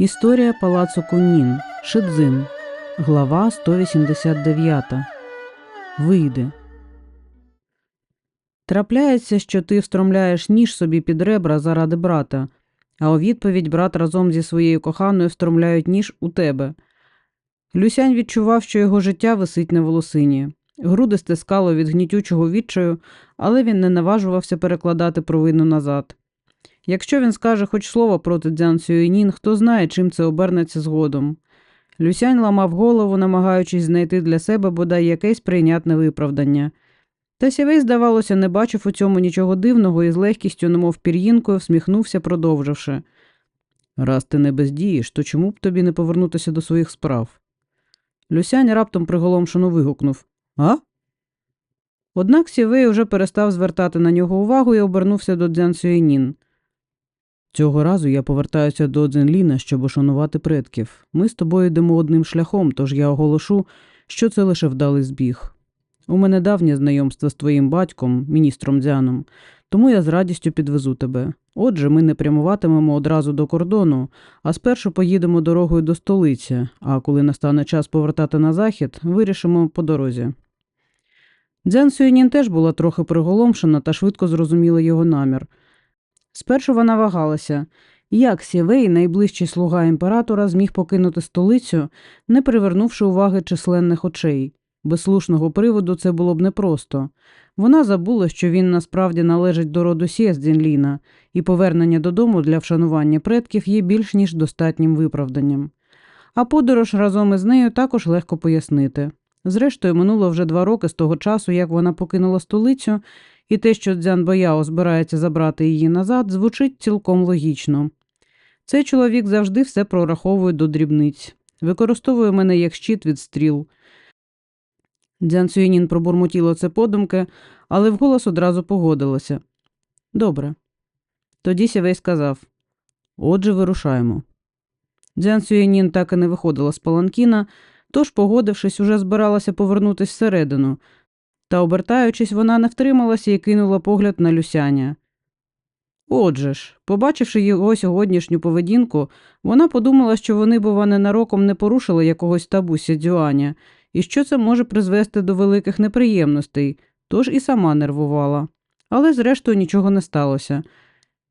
Історія палацу Куннін. Шидзин. Глава 189. Вийди. Трапляється, що ти встромляєш ніж собі під ребра заради брата, а у відповідь брат разом зі своєю коханою встромляють ніж у тебе. Люсянь відчував, що його життя висить на волосині. Груди стискало від гнітючого відчаю, але він не наважувався перекладати провину назад. Якщо він скаже хоч слово проти Дзян Сюєнін, хто знає, чим це обернеться згодом. Люсянь ламав голову, намагаючись знайти для себе бодай якесь прийнятне виправдання. Та сівей, здавалося, не бачив у цьому нічого дивного і з легкістю, немов пір'їнкою, всміхнувся, продовживши. Раз ти не бездієш, то чому б тобі не повернутися до своїх справ? Люсянь раптом приголомшено вигукнув А? Однак Сівей уже перестав звертати на нього увагу і обернувся до Дзян Сюєнін. Цього разу я повертаюся до Дзенліна, щоб ошанувати предків. Ми з тобою йдемо одним шляхом, тож я оголошу, що це лише вдалий збіг. У мене давнє знайомство з твоїм батьком, міністром Дзяном, тому я з радістю підвезу тебе. Отже, ми не прямуватимемо одразу до кордону, а спершу поїдемо дорогою до столиці, а коли настане час повертати на захід, вирішимо по дорозі. Дзян Сюєнін теж була трохи приголомшена та швидко зрозуміла його намір. Спершу вона вагалася, як Сєвей, найближчий слуга імператора, зміг покинути столицю, не привернувши уваги численних очей. Без слушного приводу це було б непросто. Вона забула, що він насправді належить до роду Сє з і повернення додому для вшанування предків є більш ніж достатнім виправданням. А подорож разом із нею також легко пояснити. Зрештою, минуло вже два роки з того часу, як вона покинула столицю, і те, що Дзян Бояо збирається забрати її назад, звучить цілком логічно. Цей чоловік завжди все прораховує до дрібниць, використовує мене як щит від стріл. Дзян Сюєнін пробурмотіло це подумки, але вголос одразу погодилася. Добре. Тоді Сєвей сказав Отже, вирушаємо. Дзян Сюєнін так і не виходила з паланкіна, тож, погодившись, уже збиралася повернутися всередину, та, обертаючись, вона не втрималася і кинула погляд на Люсяня. Отже ж, побачивши його сьогоднішню поведінку, вона подумала, що вони, бува, ненароком не порушили якогось табу Сідзюаня, і що це може призвести до великих неприємностей, тож і сама нервувала. Але, зрештою, нічого не сталося.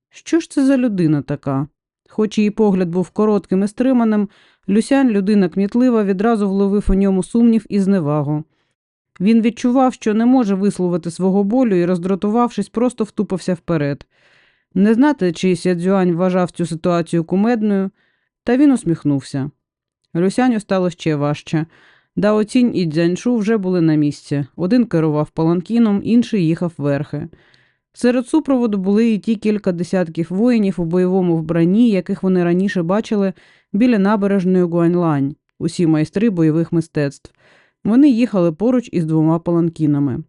Що ж це за людина така? Хоч її погляд був коротким і стриманим, Люсян, людина кмітлива, відразу вловив у ньому сумнів і зневагу. Він відчував, що не може висловити свого болю і, роздратувавшись, просто втупився вперед. Не знати, чи Сядзюань вважав цю ситуацію кумедною, та він усміхнувся. Люсяню стало ще важче. Даоцінь і Дзяньшу вже були на місці. Один керував паланкіном, інший їхав верхи. Серед супроводу були і ті кілька десятків воїнів у бойовому вбранні, яких вони раніше бачили біля набережної Гуаньлань, усі майстри бойових мистецтв. Вони їхали поруч із двома паланкінами.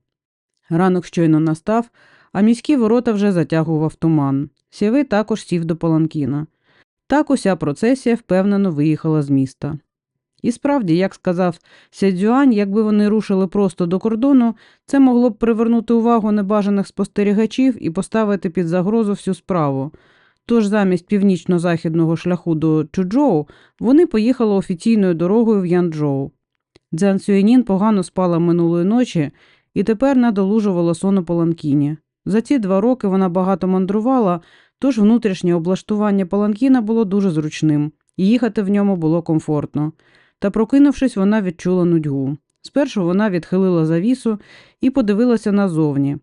Ранок щойно настав, а міські ворота вже затягував туман. Сєвий також сів до паланкіна. Так уся процесія впевнено виїхала з міста. І справді, як сказав Сядзюань, якби вони рушили просто до кордону, це могло б привернути увагу небажаних спостерігачів і поставити під загрозу всю справу. Тож замість північно-західного шляху до Чуджоу вони поїхали офіційною дорогою в Янчжоу. Дзян Сюєнін погано спала минулої ночі і тепер надолужувала сон у паланкіні. За ці два роки вона багато мандрувала, тож внутрішнє облаштування паланкіна було дуже зручним, і їхати в ньому було комфортно. Та, прокинувшись, вона відчула нудьгу. Спершу вона відхилила завісу і подивилася назовні.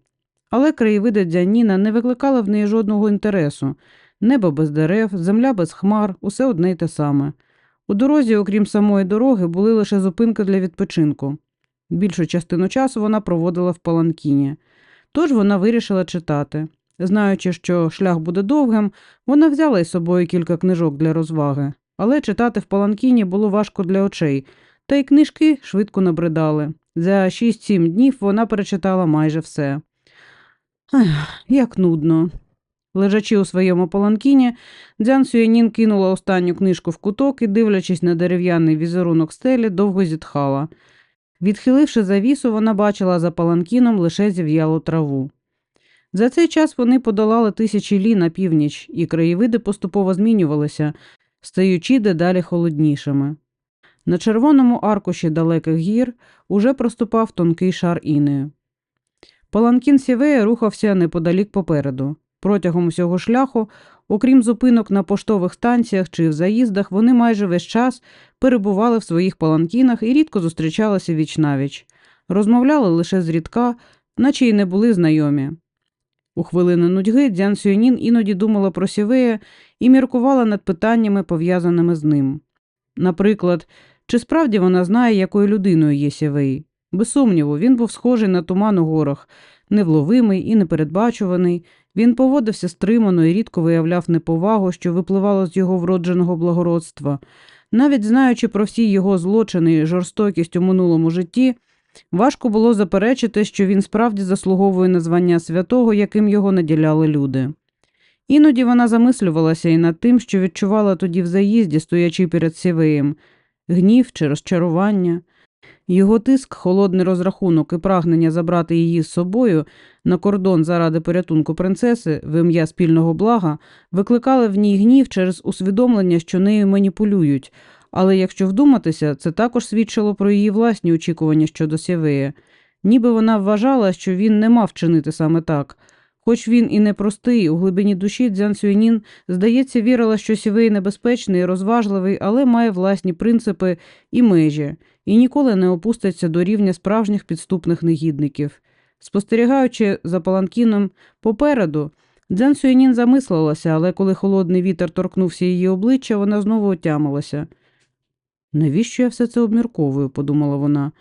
Але краєвиди Дзяніна не викликали в неї жодного інтересу небо без дерев, земля без хмар, усе одне й те саме. У дорозі, окрім самої дороги, були лише зупинки для відпочинку. Більшу частину часу вона проводила в паланкіні. Тож вона вирішила читати. Знаючи, що шлях буде довгим, вона взяла із собою кілька книжок для розваги, але читати в паланкіні було важко для очей, та й книжки швидко набридали. За 6-7 днів вона перечитала майже все. Ах, як нудно. Лежачи у своєму паланкіні, Дзян Сюєнін кинула останню книжку в куток і, дивлячись на дерев'яний візерунок стелі, довго зітхала. Відхиливши завісу, вона бачила за паланкіном лише зів'ялу траву. За цей час вони подолали тисячі лі на північ, і краєвиди поступово змінювалися. стаючи дедалі холоднішими. На червоному аркуші далеких гір уже проступав тонкий шар інею. Паланкін Сівея рухався неподалік попереду. Протягом усього шляху, окрім зупинок на поштових станціях чи в заїздах, вони майже весь час перебували в своїх паланкінах і рідко зустрічалися віч-навіч. Розмовляли лише зрідка, наче й не були знайомі. У хвилини нудьги Дзян Сюанін іноді думала про Сівея і міркувала над питаннями, пов'язаними з ним. Наприклад, чи справді вона знає, якою людиною є Сівей? Без сумніву, він був схожий на туман у горах, невловимий і непередбачуваний. Він поводився стримано і рідко виявляв неповагу, що випливало з його вродженого благородства. Навіть знаючи про всі його злочини і жорстокість у минулому житті, важко було заперечити, що він справді заслуговує на звання святого, яким його наділяли люди. Іноді вона замислювалася і над тим, що відчувала тоді в заїзді, стоячи перед Сівеєм гнів чи розчарування. Його тиск, холодний розрахунок і прагнення забрати її з собою на кордон заради порятунку принцеси в ім'я спільного блага викликали в ній гнів через усвідомлення, що нею маніпулюють, але якщо вдуматися, це також свідчило про її власні очікування щодо Сєвея. Ніби вона вважала, що він не мав чинити саме так. Хоч він і непростий, у глибині душі Дзян Сюанін, здається, вірила, що Сівей небезпечний розважливий, але має власні принципи і межі, і ніколи не опуститься до рівня справжніх підступних негідників. Спостерігаючи за паланкіном попереду, Дзян Сюанін замислилася, але коли холодний вітер торкнувся її обличчя, вона знову отямилася. Навіщо я все це обмірковую? подумала вона.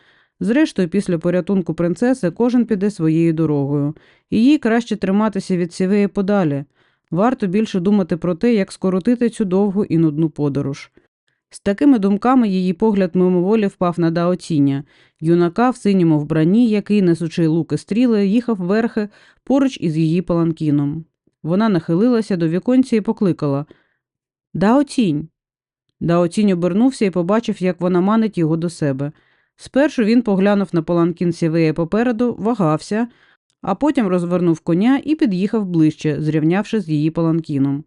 Зрештою, після порятунку принцеси кожен піде своєю дорогою, і їй краще триматися від сівеї подалі. Варто більше думати про те, як скоротити цю довгу і нудну подорож. З такими думками її погляд мимоволі впав на Даоціня, юнака в синьому вбранні, який, несучи луки стріли, їхав верхи поруч із її паланкіном. Вона нахилилася до віконця і покликала Даоцінь. Даоцінь обернувся і побачив, як вона манить його до себе. Спершу він поглянув на паланкін сівея попереду, вагався, а потім розвернув коня і під'їхав ближче, зрівнявши з її паланкіном.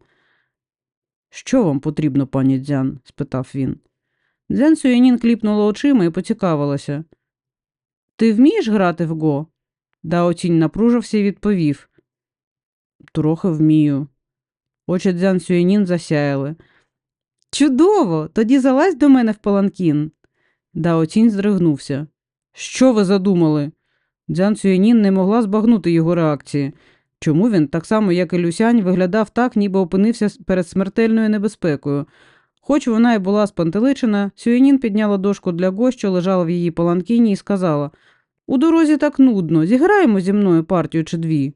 Що вам потрібно, пані Дзян? спитав він. Дзян Сюєнін кліпнула очима і поцікавилася. Ти вмієш грати в го? Даоцінь напружився і відповів. Трохи вмію. Очі Дзян Сюєнін засяяли. Чудово! Тоді залазь до мене в паланкін. Даоцінь здригнувся. Що ви задумали? Дзян Цюєнін не могла збагнути його реакції. Чому він, так само як і Люсянь, виглядав так, ніби опинився перед смертельною небезпекою. Хоч вона й була спантеличена, Сюєнін підняла дошку для го, що лежала в її паланкіні, і сказала У дорозі так нудно, зіграємо зі мною партію чи дві.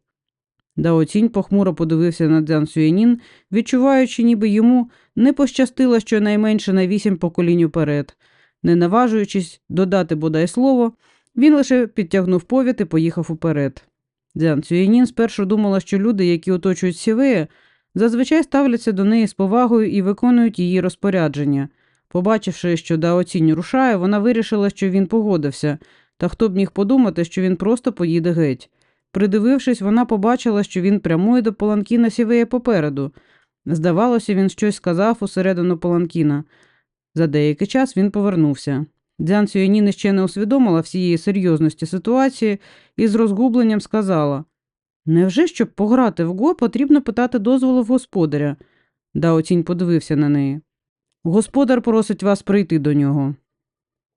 Даоцінь похмуро подивився на Дзян Сюєнін, відчуваючи, ніби йому не пощастило щонайменше на вісім поколінь уперед. Не наважуючись додати бодай слово, він лише підтягнув повід і поїхав уперед. Дзян Цюєнін спершу думала, що люди, які оточують Сівея, зазвичай ставляться до неї з повагою і виконують її розпорядження. Побачивши, що Даоцінь рушає, вона вирішила, що він погодився, та хто б міг подумати, що він просто поїде геть. Придивившись, вона побачила, що він прямує до Паланкіна Сівея попереду. Здавалося, він щось сказав усередину Паланкіна. За деякий час він повернувся. Дзян Сюєніни ще не усвідомила всієї серйозності ситуації і з розгубленням сказала Невже, щоб пограти в го, потрібно питати дозволу в господаря? Даоцінь подивився на неї. Господар просить вас прийти до нього.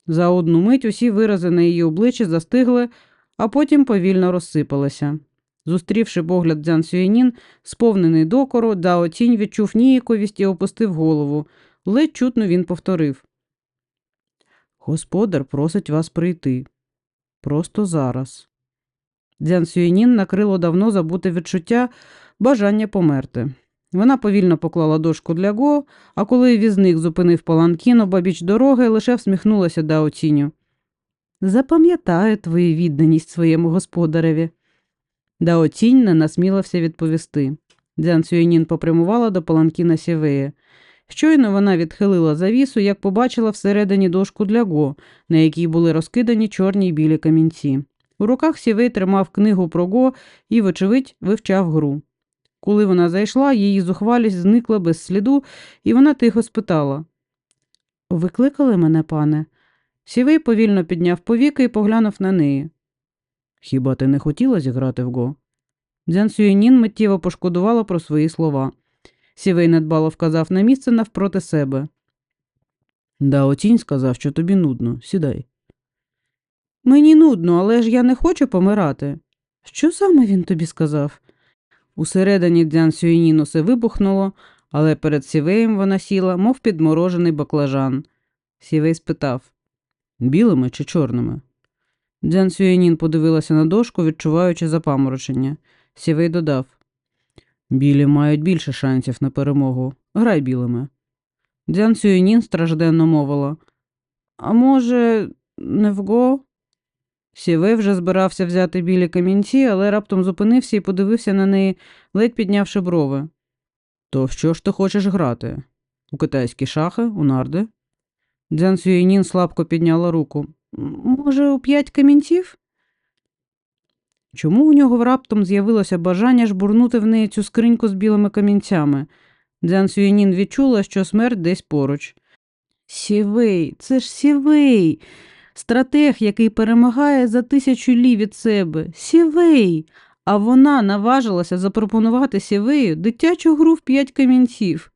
За одну мить усі вирази на її обличчі застигли, а потім повільно розсипалися. Зустрівши погляд Дзян Сюєнін, сповнений докору, Даоцінь відчув ніяковість і опустив голову. Ледь чутно він повторив. Господар просить вас прийти. Просто зараз. Дзян Сюєнін накрило давно забуте відчуття бажання померти. Вона повільно поклала дошку для Го, а коли візник зупинив паланкін обабіч дороги, лише всміхнулася Даоціню. Запам'ятаю твою відданість своєму господареві. Даоцінь не насмілився відповісти. Дзян Сюєнін попрямувала до паланкіна Сівея. Щойно вона відхилила завісу, як побачила всередині дошку для Го, на якій були розкидані чорні й білі камінці. У руках Сівей тримав книгу про Го і, вочевидь, вивчав гру. Коли вона зайшла, її зухвалість зникла без сліду, і вона тихо спитала Ви кликали мене, пане? Сівей повільно підняв повіки і поглянув на неї. Хіба ти не хотіла зіграти в го? Дзян Сюєнін миттєво пошкодувала про свої слова. Сівей недбало вказав на місце навпроти себе. Дао Цінь сказав, що тобі нудно. Сідай. Мені нудно, але ж я не хочу помирати. Що саме він тобі сказав? Усередині Дзян Сюєнін усе вибухнуло, але перед Сівеєм вона сіла, мов підморожений баклажан. Сівей спитав білими чи чорними? Дзян Сюєнін подивилася на дошку, відчуваючи запаморочення. Сівей додав Білі мають більше шансів на перемогу. Грай білими. Дзян Сюєнін стражденно мовила. А може, не вго? Сівей вже збирався взяти білі камінці, але раптом зупинився і подивився на неї, ледь піднявши брови. То що ж ти хочеш грати? У китайські шахи, у нарди? Дзян Сюєнін слабко підняла руку. Може, у п'ять камінців? Чому у нього раптом з'явилося бажання жбурнути в неї цю скриньку з білими камінцями? Дзян Сюєнін відчула, що смерть десь поруч. Сівей, це ж сівей, стратег, який перемагає за тисячу лі від себе. Сівей. А вона наважилася запропонувати сівею дитячу гру в п'ять камінців.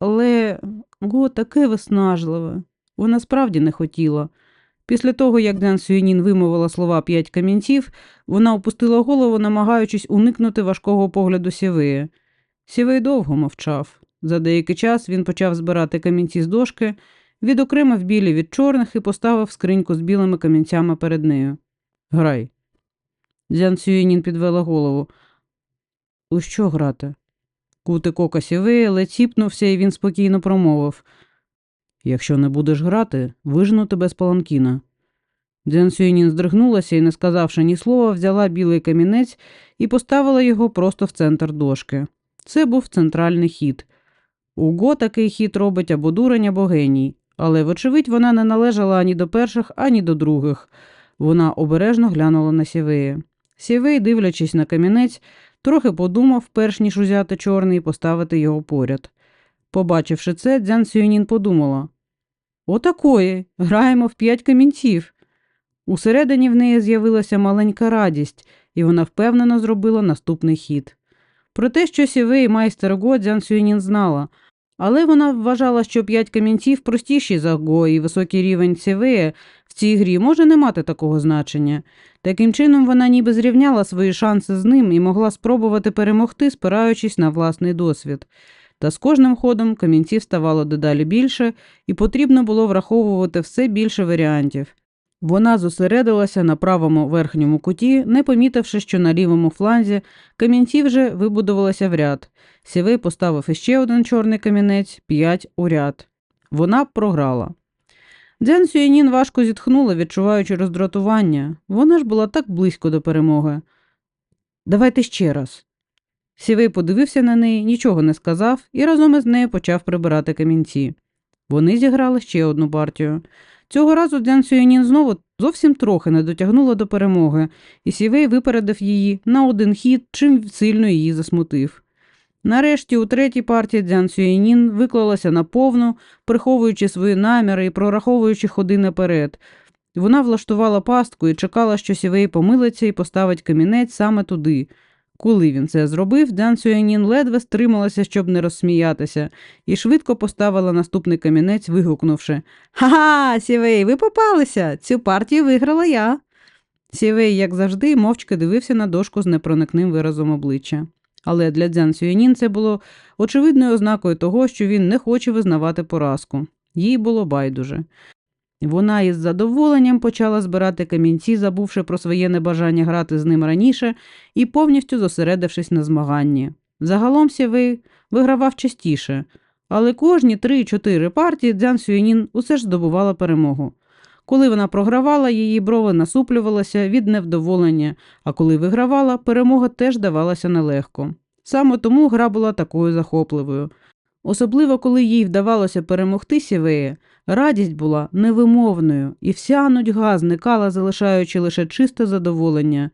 Але го таке виснажливе. Вона справді не хотіла. Після того, як Дзян Сюєнін вимовила слова п'ять камінців, вона опустила голову, намагаючись уникнути важкого погляду Сівея. Сівей довго мовчав. За деякий час він почав збирати камінці з дошки, відокремив білі від чорних і поставив скриньку з білими камінцями перед нею. Грай. Дзян Сюєнін підвела голову. У що грати? Кутик ока Сівея ледь сіпнувся, і він спокійно промовив. Якщо не будеш грати, вижену тебе з паланкіна. Дзян Сюєнін здригнулася і, не сказавши ні слова, взяла білий камінець і поставила його просто в центр дошки. Це був центральний хід. Уго такий хід робить або дурень, або геній, але, вочевидь, вона не належала ані до перших, ані до других. Вона обережно глянула на Сівея. Сівей, дивлячись на камінець, трохи подумав, перш ніж узяти чорний і поставити його поряд. Побачивши це, Дзян Сюєнін подумала Отакої, граємо в п'ять камінців. Усередині в неї з'явилася маленька радість, і вона впевнено зробила наступний хід. Про те, що Сівей майстер Го, Дзян Сюєнін знала, але вона вважала, що п'ять камінців простіші за Го, і високий рівень Сівея в цій грі може не мати такого значення. Таким чином, вона ніби зрівняла свої шанси з ним і могла спробувати перемогти, спираючись на власний досвід. Та з кожним ходом камінців ставало дедалі більше, і потрібно було враховувати все більше варіантів. Вона зосередилася на правому верхньому куті, не помітивши, що на лівому фланзі камінці вже вибудувалися в ряд. Сівей поставив іще один чорний камінець, п'ять у ряд. Вона програла. Дзян Сюєнін важко зітхнула, відчуваючи роздратування. Вона ж була так близько до перемоги. Давайте ще раз. Сівей подивився на неї, нічого не сказав і разом із нею почав прибирати камінці. Вони зіграли ще одну партію. Цього разу Дзян Сюєнін знову зовсім трохи не дотягнула до перемоги, і Сівей випередив її на один хід, чим сильно її засмутив. Нарешті, у третій партії Дзян Сюєнін виклалася наповну, приховуючи свої наміри і прораховуючи ходи наперед. Вона влаштувала пастку і чекала, що Сівей помилиться і поставить камінець саме туди. Коли він це зробив, Дзян Сюєнін ледве стрималася, щоб не розсміятися, і швидко поставила наступний камінець, вигукнувши Ха-ха, Сівей, ви попалися! Цю партію виграла я. Сівей, як завжди, мовчки дивився на дошку з непроникним виразом обличчя. Але для Дзян Сюєнін це було очевидною ознакою того, що він не хоче визнавати поразку. Їй було байдуже. Вона із задоволенням почала збирати камінці, забувши про своє небажання грати з ним раніше і повністю зосередившись на змаганні. Загалом Сєвей вигравав частіше, але кожні 3-4 партії Дзян Сюєнін усе ж здобувала перемогу. Коли вона програвала, її брови насуплювалися від невдоволення, а коли вигравала, перемога теж давалася нелегко. Саме тому гра була такою захопливою. Особливо, коли їй вдавалося перемогти Сівея, радість була невимовною, і вся нудьга зникала, залишаючи лише чисте задоволення.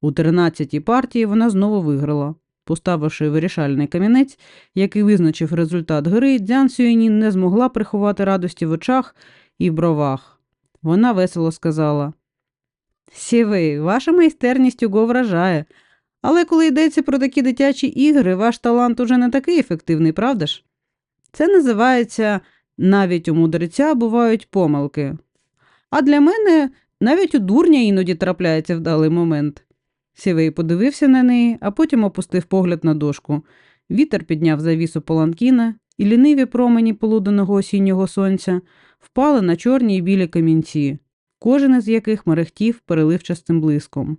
У тринадцятій партії вона знову виграла. Поставивши вирішальний камінець, який визначив результат гри, Дзян Сюєнін не змогла приховати радості в очах і бровах. Вона весело сказала: Сівей, ваша майстерність уго вражає. Але коли йдеться про такі дитячі ігри, ваш талант уже не такий ефективний, правда ж? Це називається навіть у мудреця бувають помилки. А для мене навіть у дурня іноді трапляється вдалий момент. Сівей подивився на неї, а потім опустив погляд на дошку. Вітер підняв завісу паланкіна, і ліниві промені полуденного осіннього сонця впали на чорні й білі камінці, кожен із яких мерехтів переливчастим блиском.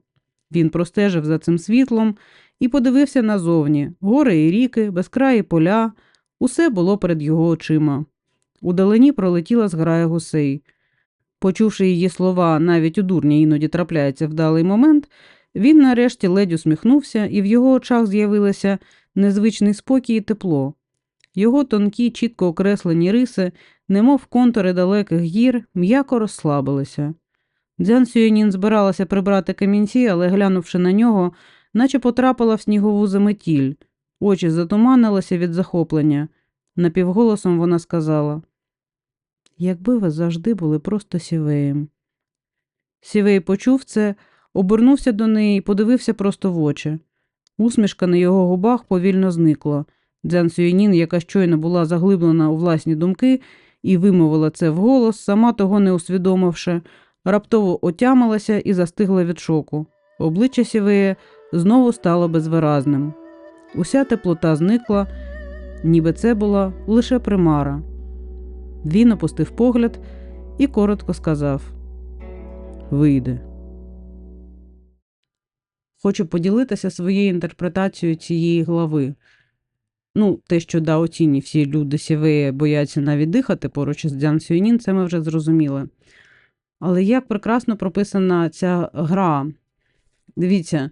Він простежив за цим світлом і подивився назовні гори і ріки, безкраї поля, усе було перед його очима. Удалині пролетіла зграя гусей. Почувши її слова, навіть у дурня іноді трапляється вдалий момент, він нарешті ледь усміхнувся, і в його очах з'явилося незвичний спокій і тепло. Його тонкі, чітко окреслені риси, немов контури далеких гір, м'яко розслабилися. Дзян Сюєнін збиралася прибрати камінці, але, глянувши на нього, наче потрапила в снігову заметіль. Очі затуманилися від захоплення. Напівголосом вона сказала Якби ви завжди були просто сівеєм. Сівей почув це, обернувся до неї і подивився просто в очі. Усмішка на його губах повільно зникла. Дзян Сюєнін, яка щойно була заглиблена у власні думки і вимовила це вголос, сама того не усвідомивши, раптово отямилася і застигла від шоку. Обличчя Сівея знову стало безвиразним. Уся теплота зникла, ніби це була лише примара. Він опустив погляд і коротко сказав Вийде. Хочу поділитися своєю інтерпретацією цієї глави. Ну, те, що да, оціні всі люди сівеї бояться навіть дихати поруч із Дзян Сюєнін, це ми вже зрозуміли. Але як прекрасно прописана ця гра. Дивіться,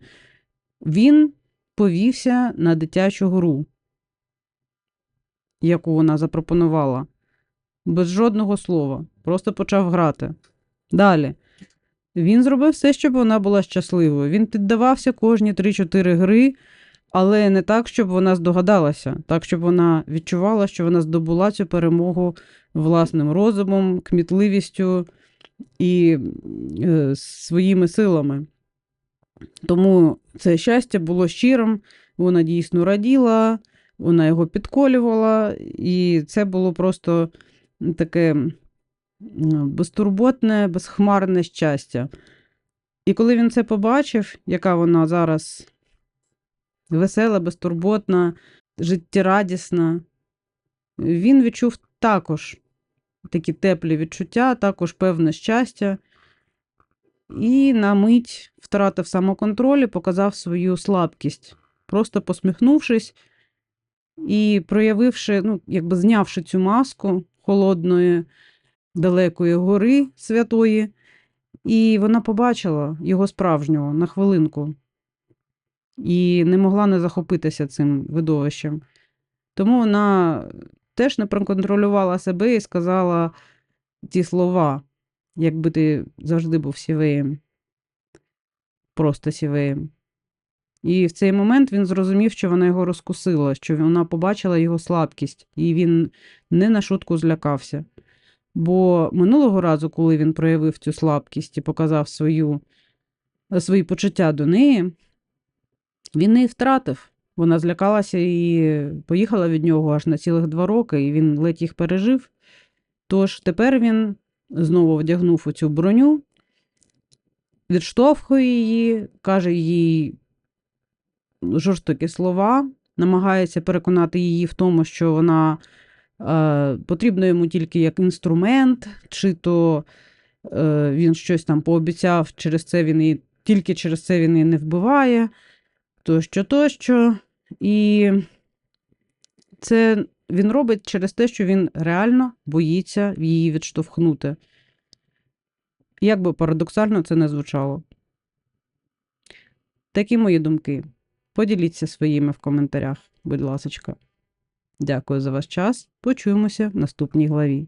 він повівся на дитячу гру, яку вона запропонувала, без жодного слова, просто почав грати. Далі. Він зробив все, щоб вона була щасливою. Він піддавався кожні 3-4 гри, але не так, щоб вона здогадалася, так, щоб вона відчувала, що вона здобула цю перемогу власним розумом, кмітливістю і е, своїми силами. Тому це щастя було щирим, вона дійсно раділа, вона його підколювала, і це було просто таке безтурботне, безхмарне щастя. І коли він це побачив, яка вона зараз весела, безтурботна, життєрадісна, він відчув також такі теплі відчуття, також певне щастя. І на мить втратив самоконтроль і показав свою слабкість, просто посміхнувшись і проявивши, ну, якби знявши цю маску холодної, далекої гори святої, і вона побачила його справжнього на хвилинку і не могла не захопитися цим видовищем. Тому вона теж не проконтролювала себе і сказала ті слова, якби ти завжди був сівеєм, просто сівеєм. І в цей момент він зрозумів, що вона його розкусила, що вона побачила його слабкість, і він не на шутку злякався. Бо минулого разу, коли він проявив цю слабкість і показав свою, свої почуття до неї, він її втратив. Вона злякалася і поїхала від нього аж на цілих два роки, і він ледь їх пережив. Тож тепер він знову вдягнув у цю броню, відштовхує її, каже їй жорстокі слова, намагається переконати її в тому, що вона е, потрібна йому тільки як інструмент, чи то е, він щось там пообіцяв, через це він її, тільки через це він її не вбиває, тощо, тощо. І це він робить через те, що він реально боїться її відштовхнути. Як би парадоксально це не звучало. Такі мої думки. Поділіться своїми в коментарях, будь ласка. Дякую за ваш час. Почуємося в наступній главі.